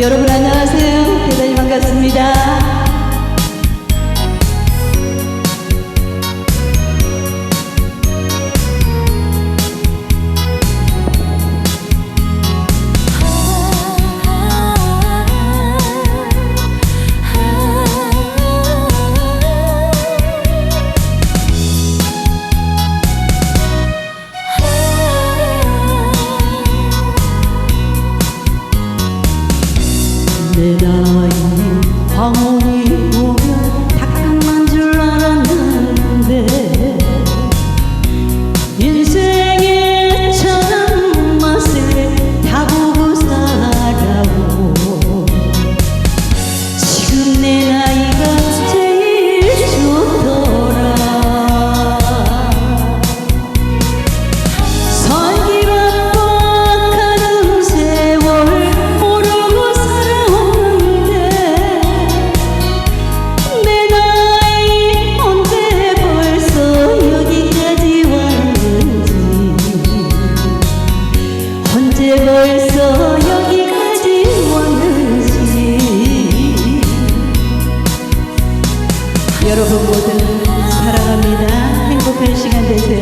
여러분 안녕하세요. 대단히 반갑습니다. ได้ห้องนี้ 여러분 모두 사랑합니다. 행복한 시간 되세요.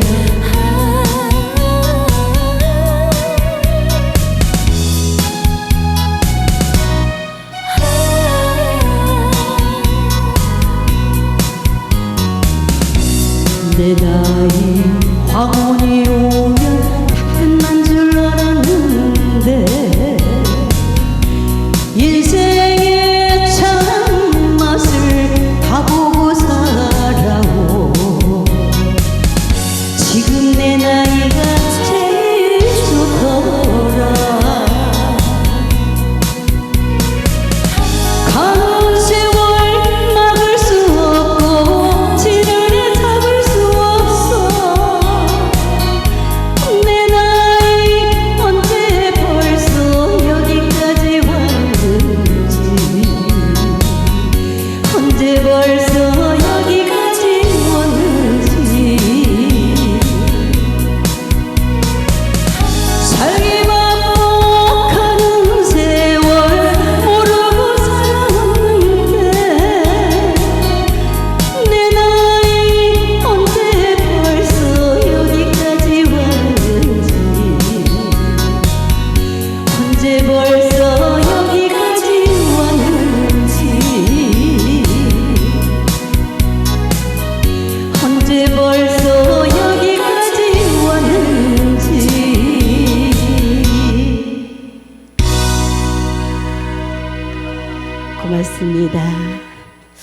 내 나이 황혼이 오면 가끔만 나이가 제일 좋더라 고맙습니다.